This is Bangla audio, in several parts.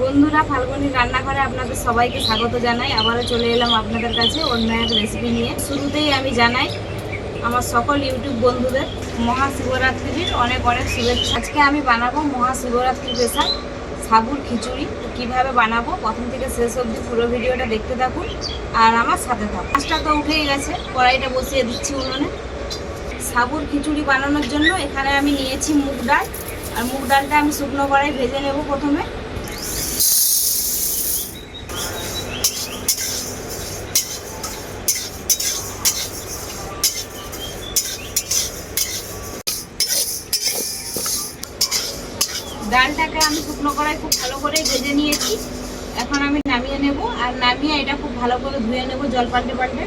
বন্ধুরা, ফাল্গুনি রান্নাঘরে আপনাদের সবাইকে স্বাগত জানাই। আবারও চলে এলাম আপনাদের কাছে অন্য এক রেসিপি নিয়ে। শুরুতেই আমি জানাই, আমার সকল ইউটিউব বন্ধুদের মহাশিবরাত্রির অনেক অনেক শুভেচ্ছা। আজকে আমি বানাবো মহাশিবরাত্রি স্পেশাল সাবুর খিচুড়ি। কীভাবে বানাবো? প্রথম থেকে শেষ অবধি পুরো ভিডিওটা দেখতে থাকুন আর আমার সাথে থাকুন। মাছটা তো উঠেই গেছে, কড়াইটা বসিয়ে দিচ্ছি উনুনে। সাবুর খিচুড়ি বানানোর জন্য এখানে আমি নিয়েছি মুগ ডাল। আর মুগ ডালটা আমি শুকনো কড়াই ভেজে নেব প্রথমে। ডালটাকে আমি শুকনো কড়াই খুব ভালো করে ভেজে নিয়েছি। এখন আমি নামিয়ে নেব, আর নামিয়ে এটা খুব ভালো করে ধুয়ে নেব জল পাল্টে পাল্টে।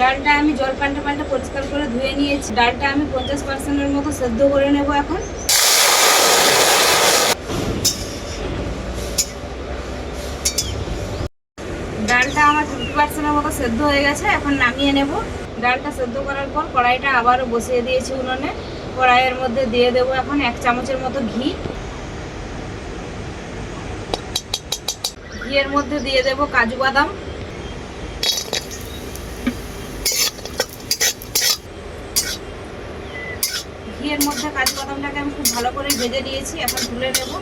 ডালটা আমি জল পাল্টে পাল্টে পরিষ্কার করে ধুয়ে নিয়েছি। ডালটা আমি পঞ্চাশ পার্সেন্টের মতো সেদ্ধ করে নেব এখন ডালটা আমার ফিফটি পার্সেন্টের মতো সেদ্ধ হয়ে গেছে, এখন নামিয়ে নেব। ডালটা সেদ্ধ করার পর কড়াইটা আবারও বসিয়ে দিয়েছি উনুনে। কড়াইয়ের মধ্যে দিয়ে দেবো এখন এক চামচের মতো ঘি। ঘিয়ের মধ্যে দিয়ে দেব কাজু বাদাম। ঘিয়ের মধ্যে কাজু বাদামটাকে আমি খুব ভালো করে ভেজে নিয়েছি, এখন তুলে নেব।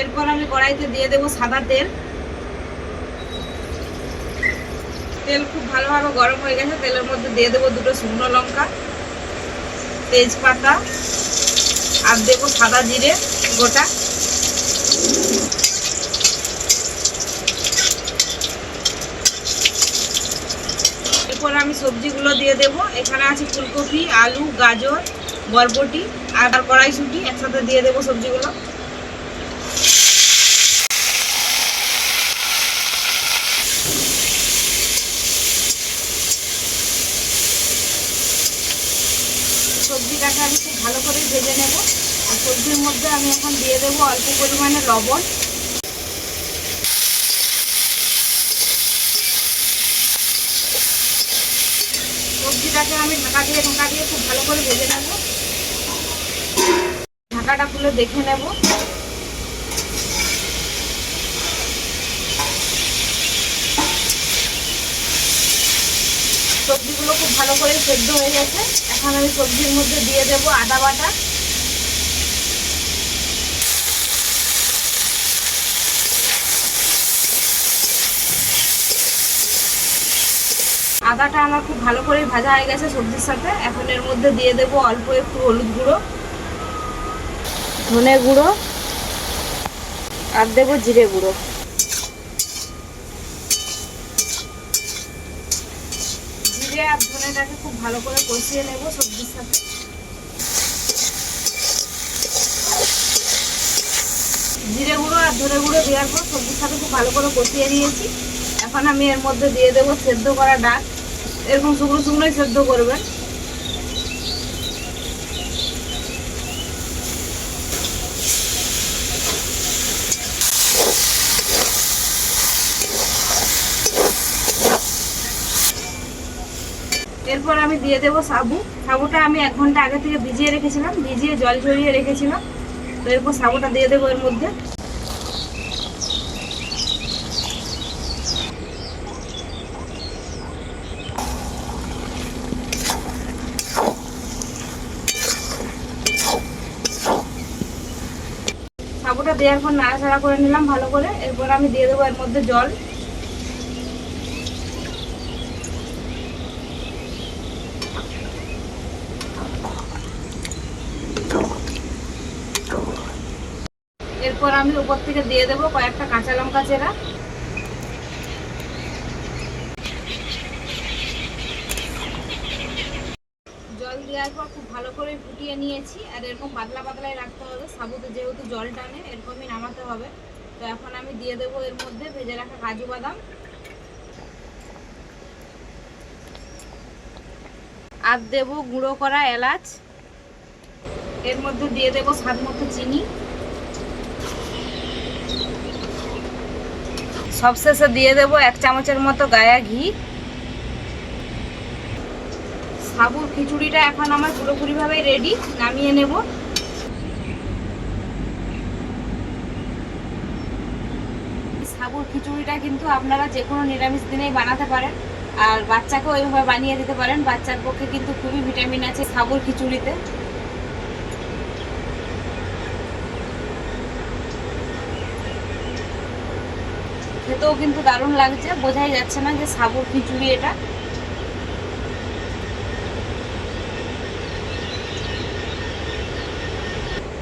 এরপর আমি কড়াইতে দিয়ে দেব সাদা তেল। তেল খুব ভালোভাবে গরম হয়ে গেছে, তেলের মধ্যে দিয়ে দেবো দুটো শুকনো লঙ্কা, তেজপাতা, আর দেবো সাদা জিরে গোটা। এরপর আমি সবজিগুলো দিয়ে দেব। এখানে আছে ফুলকপি, আলু, গাজর, বরবটি, আর কড়াইশুটি, একসাথে দিয়ে দেবো সবজিগুলো। সবজিটাকে আমি খুব ভালো করে ভেজে নেব। আর সবজির মধ্যে আমি এখন দিয়ে দেবো অল্প পরিমাণে লবণ। সবজিটাকে আমি ঢাকা দিয়ে ঢাকা দিয়ে খুব ভালো করে ভেজে নেব। ঢাকাটা খুলে দেখে নেব। সবজিগুলো খুব ভালো করে সেদ্ধ হয়ে গেছে। এখন আমি সবজির মধ্যে দিয়ে দেব আদা বাটা। আদাটা আমার খুব ভালো করে ভাজা হয়ে গেছে সবজির সাথে। এখন এর মধ্যে দিয়ে দেব অল্প একটু হলুদ গুঁড়ো, ধনে গুঁড়ো আর দেবো জিরে গুঁড়ো। আর ধনেটাকে খুব ভালো করে কষিয়ে সবজির সাথে। জিরে গুঁড়ো আর ধনে গুঁড়ো দেওয়ার পর সবজির সাথে খুব ভালো করে কষিয়ে নিয়েছি। এখন আমি এর মধ্যে দিয়ে দেবো সেদ্ধ করা ডাক এরকম শুকনো শুকনোই সেদ্ধ করবেন। এরপর আমি দিয়ে দেবো সাবু। সাবুটা আমি এক ঘণ্টা আগে থেকে ভিজিয়ে রেখেছিলাম, ভিজিয়ে জল ঝরিয়ে রেখেছিলাম। তো এরপর সাবুটা দিয়ে দেবো এর মধ্যে। সাবুটা দেওয়ার পর নাড়াচাড়া করে নিলাম ভালো করে। এরপর আমি দিয়ে দেবো এর মধ্যে জল। এরপর আমি উপর থেকে দিয়ে দেবো কয়েকটা কাঁচা লঙ্কা চেরা। জল দেওয়ার পর খুব ভালো করে ফুটিয়ে নিয়েছি, আর এরকম পাতলা পাতলাই রাখতে হবে। সাবুতে যেহেতু জল টানে, এরকমই নামাতে হবে। তো এখন আমি দিয়ে দেবো এর মধ্যে ভেজে রাখা কাজু বাদাম। আর দেবো গুঁড়ো করা এলাচ। এর মধ্যে দিয়ে দেবো স্বাদ মতো চিনি। সবশেষে দিয়ে দেব এক চামচের মতো গায়া ঘি। সাবুর খিচুড়িটা এখন আমার পুরোপুরিভাবে রেডি নামিয়ে নেব। সাবুর খিচুড়িটা কিন্তু আপনারা যে কোনো নিরামিষ দিনেই বানাতে পারেন, আর বাচ্চাকেও ওইভাবে বানিয়ে দিতে পারেন। বাচ্চার পক্ষে কিন্তু খুবই ভিটামিন আছে সাবুর খিচুড়িতে। খেতেও কিন্তু দারুণ লাগছে। বোঝাই যাচ্ছে না যে সাবুর খিচুড়ি এটা।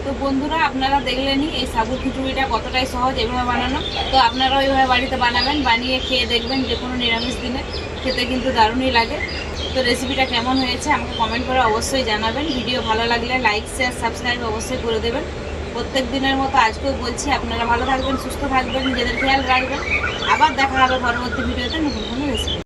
তো বন্ধুরা, আপনারা দেখলেনই এই সাবুর খিচুড়িটা কতটাই সহজ এভাবে বানানো। তো আপনারাও এইভাবে বাড়িতে বানাবেন, বানিয়ে খেয়ে দেখবেন যে কোনো নিরামিষ দিনে খেতে কিন্তু দারুণই লাগে। তো রেসিপিটা কেমন হয়েছে আমাকে কমেন্ট করে অবশ্যই জানাবেন। ভিডিও ভালো লাগলে লাইক শেয়ার সাবস্ক্রাইব অবশ্যই করে দেবেন। প্রত্যেক দিনের মতো আজকেও বলছি, আপনারা ভালো থাকবেন, সুস্থ থাকবেন, নিজেদের খেয়াল রাখবেন। আবার দেখা হবে পরবর্তী ভিডিওতে, নতুন কোনো রেসিপি